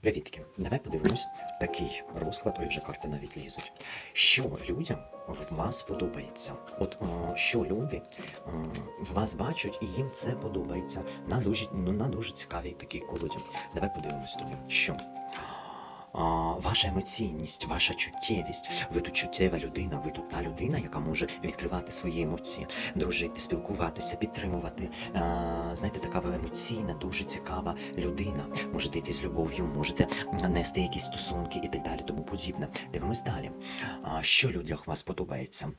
Привітки. Давай подивимось такий розклад, ой, вже карти навіть лізуть. Що людям в вас подобається? От о, що люди о, в вас бачать, і їм це подобається. На дуже, ну, на дуже цікавій такій колоді. Давай подивимось тобі. Що? Ваша емоційність, ваша чуттєвість. Ви тут чуттєва людина, ви тут та людина, яка може відкривати свої емоції, дружити, спілкуватися, підтримувати. Знаєте, така ви емоційна, дуже цікава людина. Можете йти з любов'ю, можете нести якісь стосунки і так далі, тому подібне. Дивимось далі. Що людях вас подобається?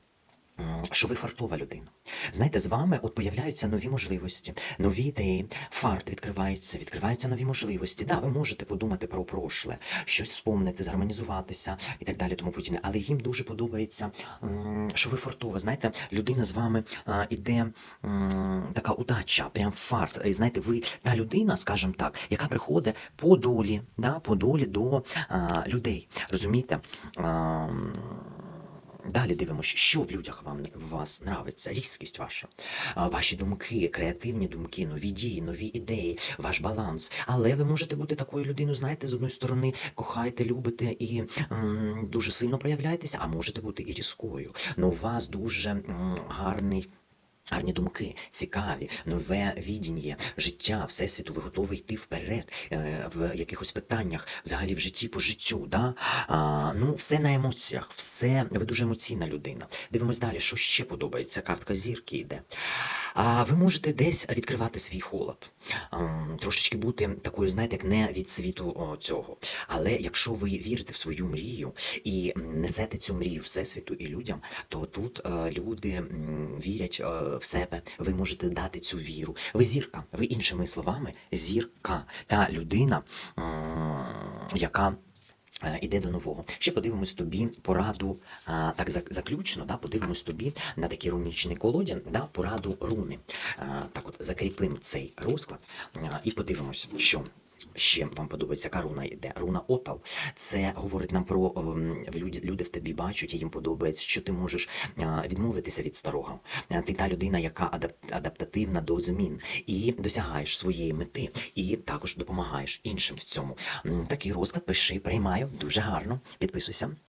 М, Що ви фартова людина. Знаєте, з вами от появляються нові можливості, нові ідеї, фарт відкривається, відкриваються нові можливості. Да, ви можете подумати про прошле, щось вспомнити, згармонізуватися і так далі, тому подібне. Але їм дуже подобається, що ви фартова. Знаєте, людина з вами а, іде така удача, прям фарт. І знаєте, ви та людина, скажімо так, яка приходить по долі, да, по долі до а, людей. Розумієте? А, Далі дивимося, що в людях вам в вас нравиться, різкість ваша, ваші думки, креативні думки, нові дії, нові ідеї, ваш баланс. Але ви можете бути такою людиною, знаєте, з одної сторони кохаєте, любите і м, дуже сильно проявляєтеся, а можете бути і різкою. Ну, у вас дуже м, гарний. Гарні думки, цікаві, нове відіння, життя, всесвіту, ви готові йти вперед е, в якихось питаннях, взагалі в житті по життю. Да? А, ну, все на емоціях, все, ви дуже емоційна людина. Дивимось далі, що ще подобається. Картка зірки йде. А ви можете десь відкривати свій холод, трошечки бути такою, знаєте, як не від світу цього. Але якщо ви вірите в свою мрію і несете цю мрію всесвіту і людям, то тут е, люди вірять е, в себе. Ви можете дати цю віру. Ви зірка, ви іншими словами, зірка, та людина, яка. е, Іде до нового. Ще подивимось тобі пораду, а, так заключно, да, подивимось тобі на такій рунічній колоді, да, пораду руни. А, так от закріпимо цей розклад а, і подивимось, що ще вам подобається, яка руна йде. Руна Отал. Це говорить нам про ем, люди, люди в тобі бачать, і їм подобається, що ти можеш відмовитися від старого. Ти та людина, яка адап- адаптативна до змін, і досягаєш своєї мети, і також допомагаєш іншим в цьому. Такий розклад пиши, приймаю. Дуже гарно. Підписуйся.